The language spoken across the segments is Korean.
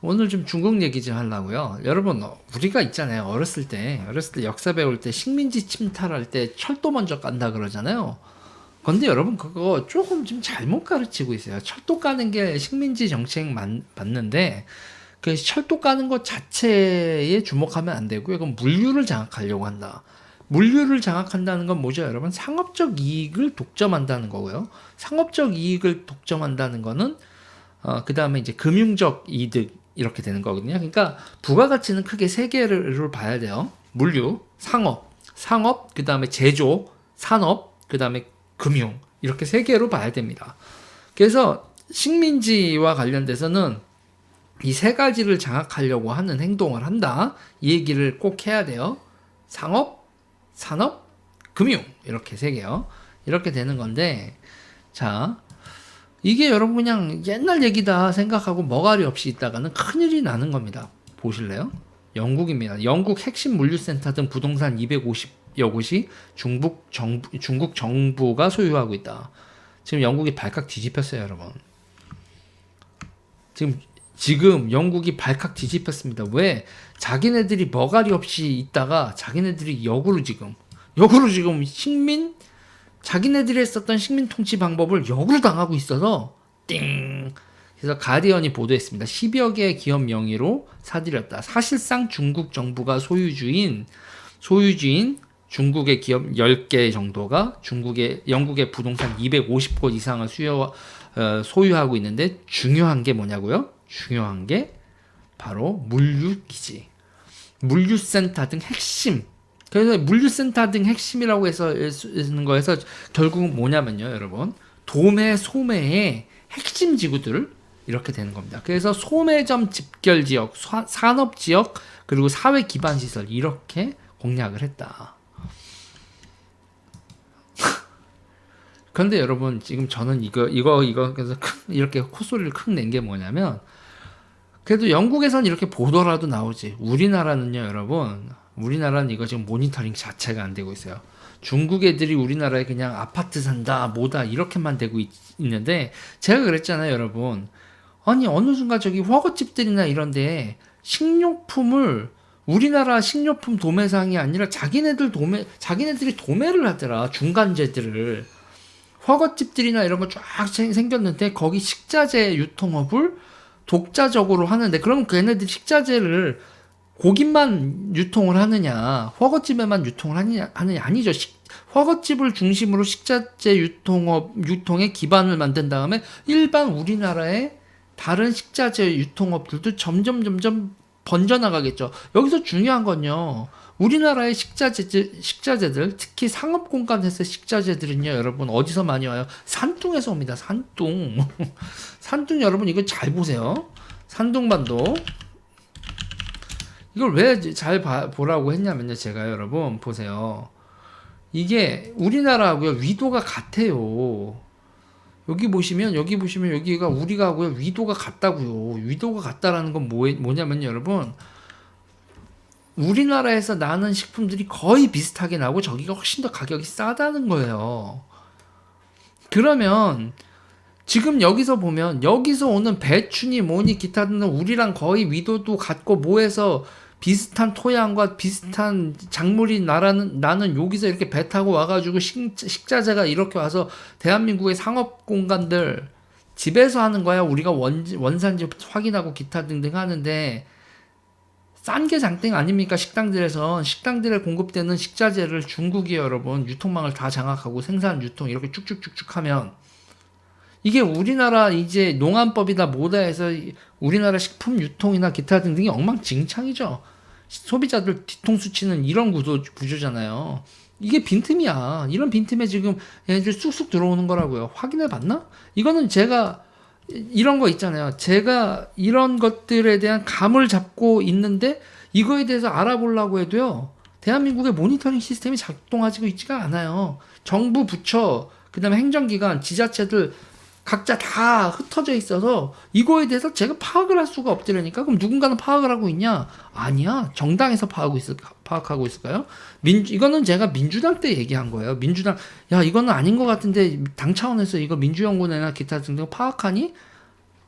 오늘 좀 중국 얘기 좀 하려고요. 여러분 어, 우리가 있잖아요. 어렸을 때 어렸을 때 역사 배울 때 식민지 침탈할 때 철도 먼저 깐다 그러잖아요. 근데 여러분 그거 조금 좀 잘못 가르치고 있어요. 철도 까는 게 식민지 정책 만- 맞는데 그 철도 까는 것 자체에 주목하면 안 되고요. 그건 물류를 장악하려고 한다. 물류를 장악한다는 건 뭐죠, 여러분? 상업적 이익을 독점한다는 거고요. 상업적 이익을 독점한다는 거는 어, 그 다음에 이제 금융적 이득 이렇게 되는 거거든요. 그러니까 부가가치는 크게 세 개를 봐야 돼요. 물류, 상업, 상업, 그 다음에 제조, 산업, 그 다음에 금융 이렇게 세 개로 봐야 됩니다. 그래서 식민지와 관련돼서는 이 세 가지를 장악하려고 하는 행동을 한다. 이 얘기를 꼭 해야 돼요. 상업, 산업, 금융 이렇게 세 개요. 이렇게 되는 건데 자 이게 여러분 그냥 옛날 얘기다 생각하고 머가리 없이 있다가는 큰일이 나는 겁니다. 보실래요? 영국입니다. 영국 핵심 물류센터 등 부동산 250여 곳이 중국 정부, 중국 정부가 소유하고 있다. 지금 영국이 발칵 뒤집혔어요, 여러분. 지금 지금 영국이 발칵 뒤집혔습니다. 왜? 자기네들이 머가리 없이 있다가 자기네들이 역으로 지금 역으로 지금 식민 자기네들이 했었던 식민 통치 방법을 역으로 당하고 있어서 띵. 그래서 가디언이 보도했습니다. 10여 개의 기업 명의로 사들였다. 사실상 중국 정부가 소유주인 소유주인 중국의 기업 10개 정도가 중국의 영국의 부동산 250곳 이상을 수요 어, 소유하고 있는데 중요한 게 뭐냐고요? 중요한 게 바로 물류 기지. 물류센터 등 핵심 그래서 물류센터 등 핵심이라고 해서 쓰는 거에서 결국은 뭐냐면요, 여러분. 도매, 소매의 핵심 지구들을 이렇게 되는 겁니다. 그래서 소매점 집결 지역, 사- 산업 지역, 그리고 사회 기반 시설 이렇게 공략을 했다. 그런데 여러분 지금 저는 이거 이거 이거 그래서 크- 이렇게 콧소리를 크낸게 뭐냐면 그래도 영국에선 이렇게 보더라도 나오지. 우리나라는요, 여러분. 우리나라는 이거 지금 모니터링 자체가 안 되고 있어요. 중국 애들이 우리나라에 그냥 아파트 산다, 뭐다, 이렇게만 되고 있, 있는데, 제가 그랬잖아요, 여러분. 아니, 어느 순간 저기 허거집들이나 이런데 식료품을 우리나라 식료품 도매상이 아니라 자기네들 도매, 자기네들이 도매를 하더라, 중간재들을. 허거집들이나 이런 거 쫙 생겼는데, 거기 식자재 유통업을 독자적으로 하는데 그럼 걔네들이 식자재를 고깃만 유통을 하느냐 허거집에만 유통을 하느냐 하느냐 아니죠. 식, 허거집을 중심으로 식자재 유통업 유통의 기반을 만든 다음에 일반 우리나라의 다른 식자재 유통업들도 점점 점점 번져나가겠죠. 여기서 중요한 건요. 우리나라의 식자재 식자재들 특히 상업 공간에서 식자재들은요 여러분 어디서 많이 와요? 산둥에서 옵니다. 산둥 산둥 여러분 이거 잘 보세요. 산둥반도 이걸 왜 잘 보라고 했냐면요. 제가 여러분 보세요. 이게 우리나라하고요 위도가 같아요. 여기 보시면 여기 보시면 여기가 우리가 하고요 위도가 같다고요. 위도가 같다라는 건 뭐, 뭐냐면 여러분 우리나라에서 나는 식품들이 거의 비슷하게 나고 저기가 훨씬 더 가격이 싸다는 거예요. 그러면 지금 여기서 보면 여기서 오는 배추니 뭐니 기타 등등 우리랑 거의 위도도 같고 뭐해서 비슷한 토양과 비슷한 작물이 나라는 나는 여기서 이렇게 배 타고 와가지고 식, 식자재가 이렇게 와서 대한민국의 상업 공간들 집에서 하는 거야. 우리가 원 원산지 확인하고 기타 등등 하는데 싼 게 장땡 아닙니까? 식당들에서. 식당들에 공급되는 식자재를 중국이 여러분. 유통망을 다 장악하고 생산 유통 이렇게 쭉쭉쭉쭉 하면 이게 우리나라 이제 농안법이다 뭐다 해서 우리나라 식품 유통이나 기타 등등이 엉망진창이죠. 소비자들 뒤통수 치는 이런 구조, 구조잖아요. 이게 빈틈이야. 이런 빈틈에 지금 얘네들 쑥쑥 들어오는 거라고요. 확인해 봤나? 이거는 제가 이런 거 있잖아요. 제가 이런 것들에 대한 감을 잡고 있는데 이거에 대해서 알아보려고 해도요. 대한민국의 모니터링 시스템이 작동하고 있지가 않아요. 정부 부처, 그다음에 행정기관, 지자체들 각자 다 흩어져 있어서 이거에 대해서 제가 파악을 할 수가 없더라니까. 그럼 누군가는 파악을 하고 있냐? 아니야. 정당에서 파악하고 있을 파악하고 있을까요? 민 이거는 제가 민주당 때 얘기한 거예요. 민주당 야 이거는 아닌 것 같은데 당 차원에서 이거 민주연구원이나 기타 등등 파악하니?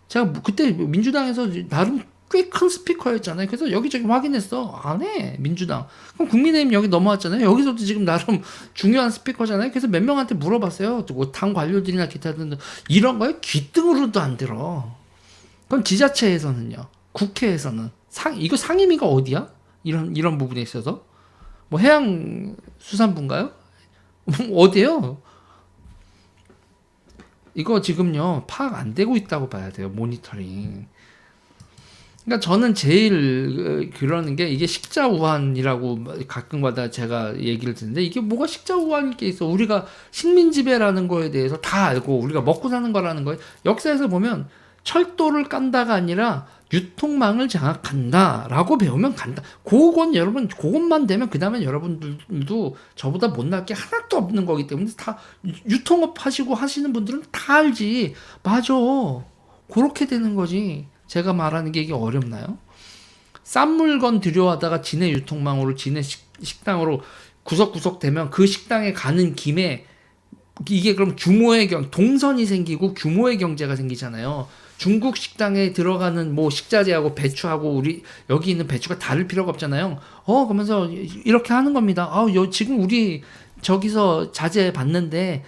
제가 뭐 그때 민주당에서 나름 꽤 큰 스피커였잖아요. 그래서 여기저기 확인했어. 안 해. 민주당. 그럼 국민의힘 여기 넘어왔잖아요. 여기서도 지금 나름 중요한 스피커잖아요. 그래서 몇 명한테 물어봤어요. 뭐당 관료들이나 기타 등등 이런 거에 귀등으로도 안 들어. 그럼 지자체에서는요. 국회에서는 상 이거 상임위가 어디야? 이런 이런 부분에 있어서 뭐 해양 수산부인가요? 어디요? 이거 지금요 파악 안 되고 있다고 봐야 돼요 모니터링. 그러니까 저는 제일 어, 그러는 게 이게 식자 우한이라고 가끔가다 제가 얘기를 듣는데 이게 뭐가 식자 우한일 게 있어? 우리가 식민 지배라는 거에 대해서 다 알고 우리가 먹고 사는 거라는 거에 역사에서 보면 철도를 깐다가 아니라 유통망을 장악한다라고 배우면 간다. 그건 여러분 그것만 되면 그다음에 여러분들도 저보다 못날 게 하나도 없는 거기 때문에 다 유통업 하시고 하시는 분들은 다 알지. 맞아. 그렇게 되는 거지. 제가 말하는 게 이게 어렵나요? 싼 물건 들여와다가 지네 유통망으로 지네 식, 식당으로 구석구석 되면 그 식당에 가는 김에 이게 그럼 규모의 경 동선이 생기고 규모의 경제가 생기잖아요. 중국 식당에 들어가는 뭐 식자재하고 배추하고 우리 여기 있는 배추가 다를 필요가 없잖아요. 어 그러면서 이렇게 하는 겁니다. 아, 요 지금 우리 저기서 자재 봤는데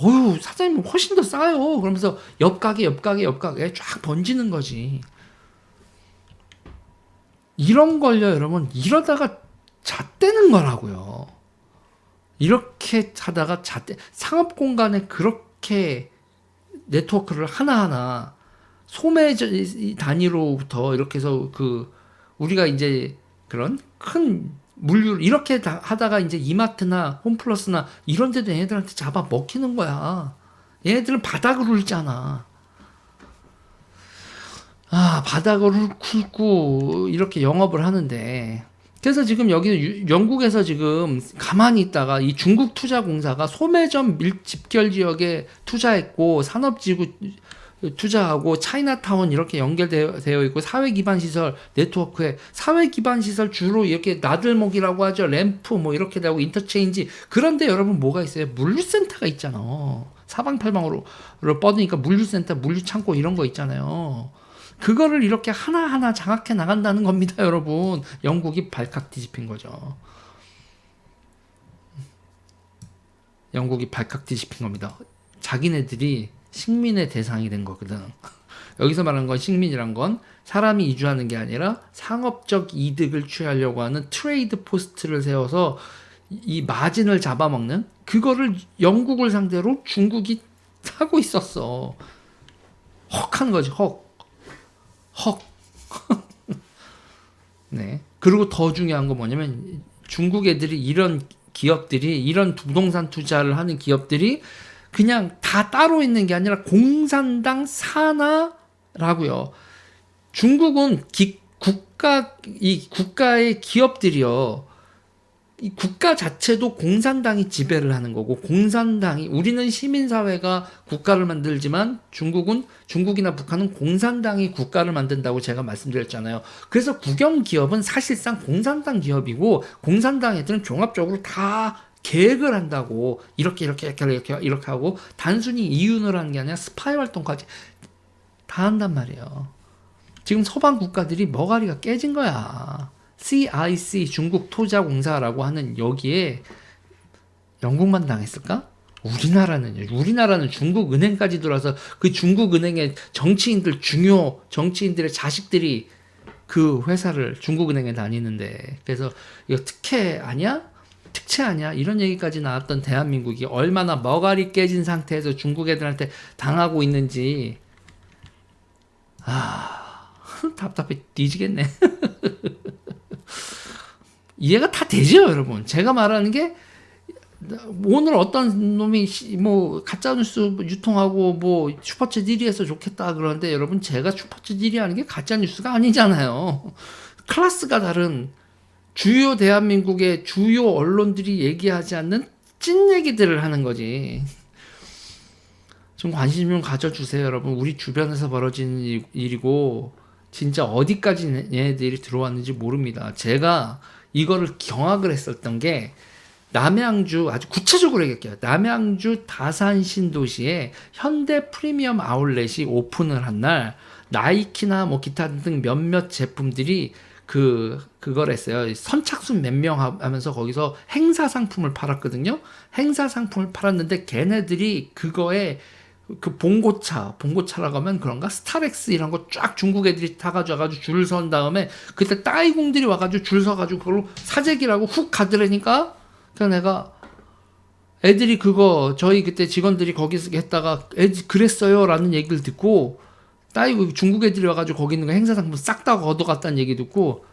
어유 사장님 훨씬 더 싸요. 그러면서 옆 가게 옆 가게 옆 가게 쫙 번지는 거지. 이런 걸요, 여러분. 이러다가 잣대는 거라고요. 이렇게 하다가 잣대 상업 공간에 그렇게 네트워크를 하나하나 소매 단위로부터 이렇게 해서 그 우리가 이제 그런 큰 물류 이렇게 하다가 이제 이마트나 홈플러스나 이런 데도 얘네들한테 잡아 먹히는 거야. 얘네들은 바닥을 울잖아. 아, 바닥을 훑고 이렇게 영업을 하는데 그래서 지금 여기 영국에서 지금 가만히 있다가 이 중국 투자공사가 소매점 밀집결 지역에 투자했고 산업지구 투자하고 차이나타운 이렇게 연결되어 있고 사회 기반 시설 네트워크에 사회 기반 시설 주로 이렇게 나들목이라고 하죠. 램프 뭐 이렇게 되고 인터체인지. 그런데 여러분 뭐가 있어요? 물류센터가 있잖아. 사방팔방으로 뻗으니까 물류센터 물류창고 이런 거 있잖아요. 그거를 이렇게 하나하나 장악해 나간다는 겁니다 여러분. 영국이 발칵 뒤집힌 거죠. 영국이 발칵 뒤집힌 겁니다. 자기네들이 식민의 대상이 된 거거든. 여기서 말하는 건 식민이란 건 사람이 이주하는 게 아니라 상업적 이득을 취하려고 하는 트레이드 포스트를 세워서 이 마진을 잡아먹는 그거를 영국을 상대로 중국이 하고 있었어. 헉 하는 거지, 헉. 헉. 네. 그리고 더 중요한 건 뭐냐면 중국 애들이 이런 기업들이 이런 부동산 투자를 하는 기업들이 그냥 다 따로 있는 게 아니라 공산당 산하라고요. 중국은 기, 국가 이 국가의 기업들이요. 이 국가 자체도 공산당이 지배를 하는 거고 공산당이 우리는 시민 사회가 국가를 만들지만 중국은 중국이나 북한은 공산당이 국가를 만든다고 제가 말씀드렸잖아요. 그래서 국영 기업은 사실상 공산당 기업이고 공산당 애들은 종합적으로 다 계획을 한다고 이렇게 이렇게 이렇게 이렇게 이렇게 하고 단순히 이윤을 하는 게 아니라 스파이 활동까지 다 한단 말이에요. 지금 서방 국가들이 머가리가 깨진 거야. CIC 중국 투자공사라고 하는 여기에 영국만 당했을까? 우리나라는 우리나라는 중국 은행까지 들어와서 그 중국 은행의 정치인들 중요 정치인들의 자식들이 그 회사를 중국 은행에 다니는데 그래서 이거 특혜 아니야? 특채 아니야? 이런 얘기까지 나왔던 대한민국이 얼마나 머가리 깨진 상태에서 중국 애들한테 당하고 있는지 아 답답해 뒤지겠네. 이해가 다 되죠, 여러분. 제가 말하는 게 오늘 어떤 놈이 뭐 가짜 뉴스 유통하고 뭐 슈퍼챗 1위에서 좋겠다 그러는데 여러분 제가 슈퍼챗 1위 하는 게 가짜 뉴스가 아니잖아요. 클래스가 다른 주요 대한민국의 주요 언론들이 얘기하지 않는 찐 얘기들을 하는 거지. 좀 관심 좀 가져주세요, 여러분. 우리 주변에서 벌어지는 일이고, 진짜 어디까지 얘네들이 들어왔는지 모릅니다. 제가 이거를 경악을 했었던 게, 남양주, 아주 구체적으로 얘기할게요. 남양주 다산 신도시에 현대 프리미엄 아울렛이 오픈을 한 날, 나이키나 뭐 기타 등 몇몇 제품들이 그 그걸 했어요. 선착순 몇 명 하면서 거기서 행사 상품을 팔았거든요. 행사 상품을 팔았는데 걔네들이 그거에 그 봉고차, 봉고차라고 하면 그런가? 스타렉스 이런 거 쫙 중국 애들이 타가지고 와가지고 줄을 선 다음에 그때 따이공들이 와가지고 줄 서가지고 그걸로 사재기라고 훅 가더라니까? 그래서 내가 애들이 그거 저희 그때 직원들이 거기서 했다가 애들 그랬어요 라는 얘기를 듣고 따이고 중국 애들이 와가지고 거기 있는 거 행사 상품 싹 다 걷어갔다는 얘기 듣고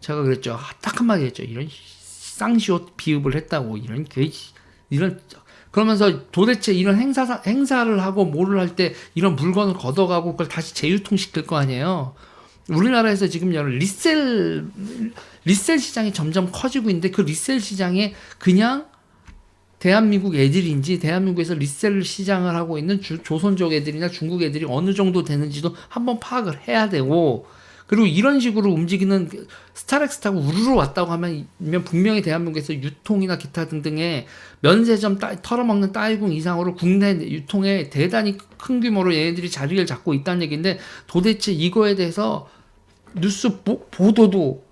제가 그랬죠. 아, 딱 한마디 했죠. 이런 쌍시옷 비읍을 했다고 이런 개 이런 그러면서 도대체 이런 행사 행사를 하고 뭐를 할 때 이런 물건을 걷어가고 그걸 다시 재유통시킬 거 아니에요. 우리나라에서 지금 여러 리셀 리셀 시장이 점점 커지고 있는데 그 리셀 시장에 그냥 대한민국 애들인지 대한민국에서 리셀 시장을 하고 있는 주, 조선족 애들이나 중국 애들이 어느 정도 되는지도 한번 파악을 해야 되고 그리고 이런 식으로 움직이는 그 스타렉스 타고 우르르 왔다고 하면 분명히 대한민국에서 유통이나 기타 등등의 면세점 따, 털어먹는 따이궁 이상으로 국내 유통에 대단히 큰 규모로 얘네들이 자리를 잡고 있다는 얘기인데 도대체 이거에 대해서 뉴스 보, 보도도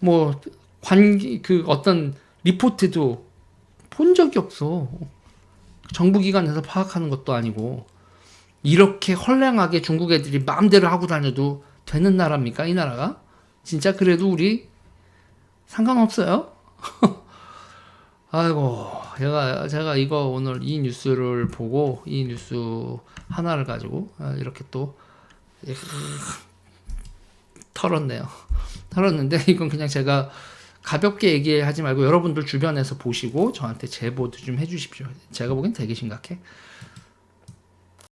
뭐관그 어떤 리포트도 본 적이 없어. 정부 기관에서 파악하는 것도 아니고 이렇게 헐랭하게 중국 애들이 마음대로 하고 다녀도 되는 나라입니까 이 나라가? 진짜 그래도 우리 상관없어요? 아이고 제가 제가 이거 오늘 이 뉴스를 보고 이 뉴스 하나를 가지고 아, 이렇게 또 털었네요. 털었는데 이건 그냥 제가 가볍게 얘기하지 말고 여러분들 주변에서 보시고 저한테 제보도 좀 해주십시오. 제가 보기엔 되게 심각해.